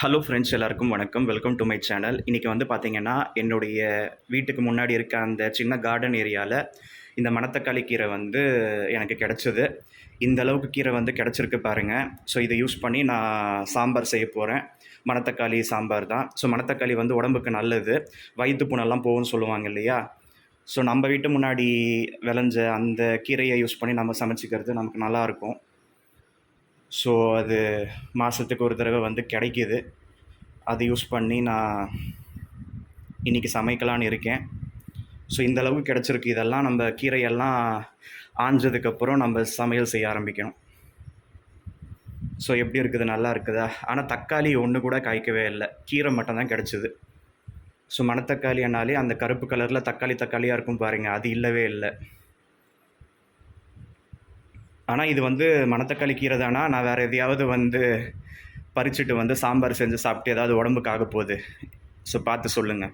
Hello friends எல்லாருக்கும் வணக்கம். Welcome to my channel இன்றைக்கி வந்து பார்த்தீங்கன்னா என்னுடைய வீட்டுக்கு முன்னாடி இருக்க அந்த சின்ன கார்டன் ஏரியாவில் இந்த மணத்தக்காளி கீரை வந்து எனக்கு கிடச்சிது. இந்த அளவுக்கு கீரை வந்து கிடச்சிருக்கு பாருங்கள் ஸோ இதை யூஸ் பண்ணி நான் சாம்பார் செய்ய போகிறேன் மணத்தக்காளி சாம்பார் தான். ஸோ மணத்தக்காளி வந்து உடம்புக்கு நல்லது. வயிற்று புண்ணெல்லாம் போகும்னு சொல்லுவாங்க இல்லையா? ஸோ நம்ம வீட்டு முன்னாடி விளைஞ்ச அந்த கீரையை யூஸ் பண்ணி நம்ம சமைச்சிக்கிறது நமக்கு நல்லாயிருக்கும் ஸோ அது மாதத்துக்கு ஒரு தடவை வந்து கிடைக்கிது. அதை யூஸ் பண்ணி நான் இன்றைக்கி சமைக்கலான்னு இருக்கேன். ஸோ இந்த அளவுக்கு கிடச்சிருக்கு. இதெல்லாம் நம்ம கீரையெல்லாம் ஆஞ்சதுக்கப்புறம் நம்ம சமையல் செய்ய ஆரம்பிக்கணும். ஸோ எப்படி இருக்குது? நல்லா இருக்குதா? ஆனால் தக்காளி ஒன்று கூட காய்க்கவே இல்லை. கீரை மட்டும்தான் கிடச்சிது. ஸோ மணத்தக்காளினாலே அந்த கருப்பு கலரில் தக்காளி தக்காளியாக இருக்கும் பாருங்கள் அது இல்லவே இல்லை. ஆனால் இது வந்து மணத்தக்காளி கீரை தானா நான் வேறு எதையாவது வந்து பறிச்சுட்டு வந்து சாம்பார் செஞ்சு சாப்பிட்டு ஏதாவது உடம்புக்கு ஆக போகுது. ஸோ பார்த்து சொல்லுங்கள்